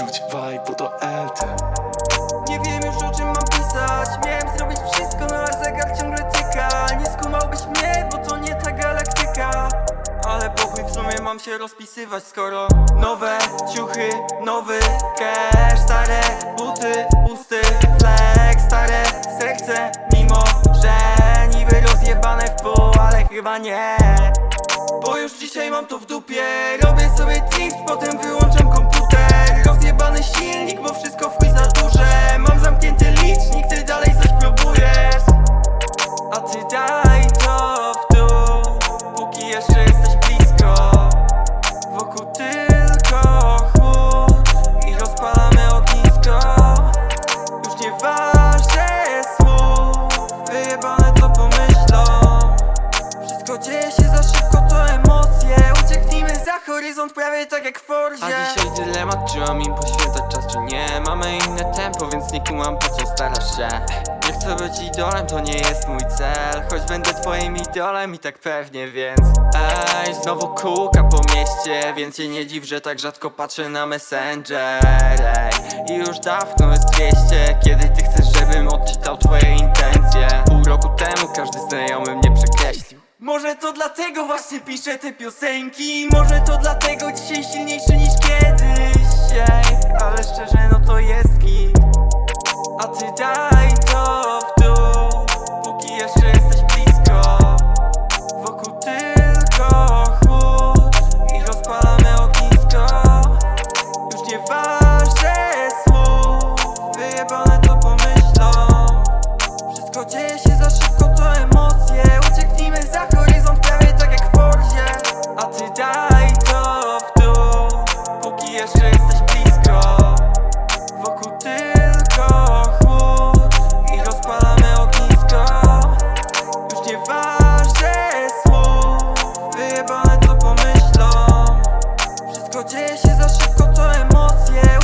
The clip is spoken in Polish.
czuć vibe, to LT Nie wiem już o czym mam pisać. Miałem zrobić wszystko, no a zegar ciągle tyka. Nie skumałbyś mnie, bo to nie ta galaktyka. Ale pochył w sumie mam się rozpisywać skoro Nowe ciuchy, nowy cash Stare buty, pusty flex Stare serce, mimo że niby rozjebane w pół Ale chyba nie. Bo już dzisiaj mam to w dupie. Robię sobie drift, potem wyłączam horyzont prawie tak jak w Forzie. A dzisiaj dylemat, czy mam im poświęcać czas, czy nie. Mamy inne tempo, więc nie kumam po co starasz się. Nie chcę być idolem, to nie jest mój cel. Choć będę twoim idolem i tak pewnie, więc Ej, znowu kółka po mieście Więc się nie dziw, że tak rzadko patrzę na Messenger. Ej, i już dawno jest 200 Kiedy ty chcesz, żebym odczytał twoje intencje? Pół roku temu każdy znajomy dlatego właśnie piszę te piosenki. Może to dlatego dzisiaj silniejszy Godzieje się za szybko, to emocje,